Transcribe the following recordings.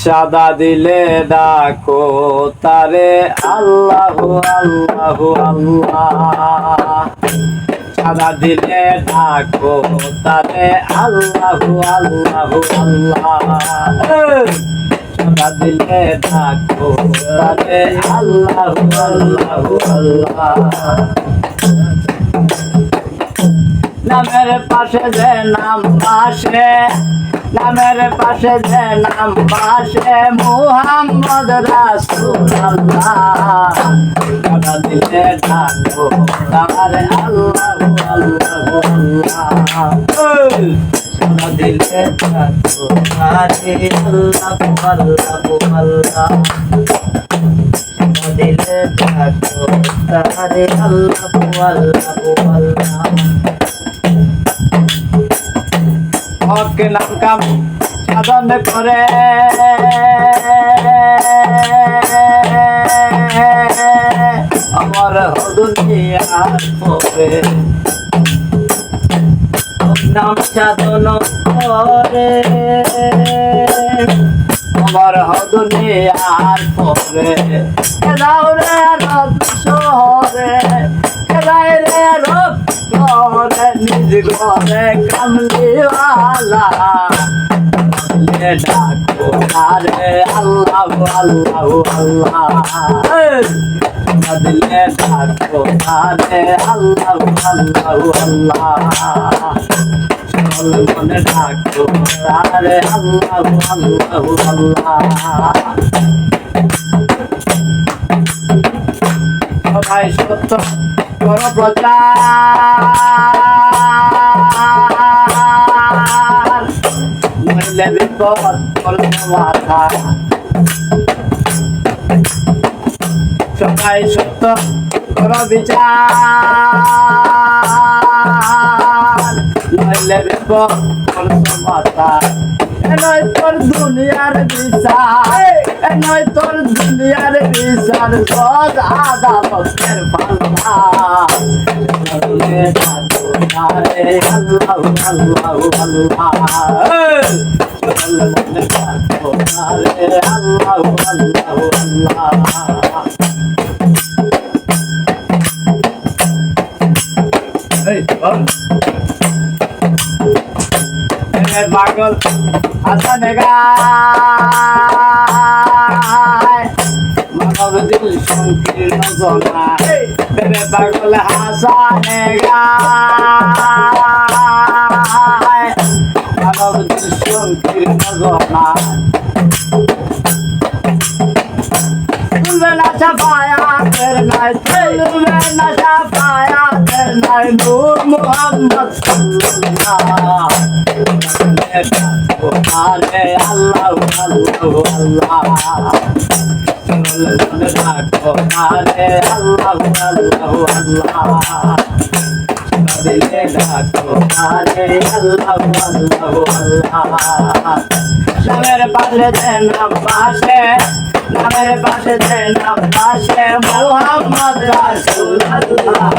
সাদা দিলে ডাকো তারে আল্লাহ আল্লাহ আল্লাহ। সাদা দিলে ডাকো তারে আল্লাহ আল্লাহ আল্লাহ। সাদা দিলে ডাকো তারে আল্লাহ আল্লাহ আল্লাহ। নামের পাশে যে নাম পাশে নামের পাশে যে নাম পাশে মুহাম্মদ রাসূলুল্লাহ। আল্লাহ দিলে ডাকো তারে আল্লাহ আল্লাহ। আল্লাহ দিলে হক নাম কাম সাধন করে। আমার দুনিয়ার পরে নাম সাধন করে। আমার দুনিয়ার পরে যাও রে শহরে। নিজ ঘরে কামলিওয়ালা লে ডাকো আরে আল্লাহ আল্লাহ আল্লাহ দিলে ডাকো আরে আল্লাহ আল্লাহ আল্লাহ মনে ডাকো সত্য। কর প্রচার নইলে বিপদ করল মাথা সবাই সত্য কর বিচার নইলে বিপদ মাথা নয় তোর দুনিয়ার বিচার নয় তোর দুনিয়ার বিচার সদ আদালতের পাল্লা আল্লাহ আল্লাহ আল্লাহ। এ পাগল। হাসানে মানব দিল সংকীর্ণ জনা বেবে পাগল হাসানে মানব দিল সংকীর্ণ জনা তুলবে না ছাপায়া তের নাই। তুলবে না ছাপায়া তের নাই। নূর মুহাম্মদ সাল্লাল্লাহ আরে আল্লাহ আল্লাহ আল্লাহ আরে আল্লাহ আল্লাহ আল্লাহ দিলে ডাকো আরে আল্লাহ আল্লাহ আল্লাহ নামের পাশে নাম পাশে নামের পাশে নাম পাশে মোহাম্মদ রাসূলুল্লাহ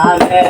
আরে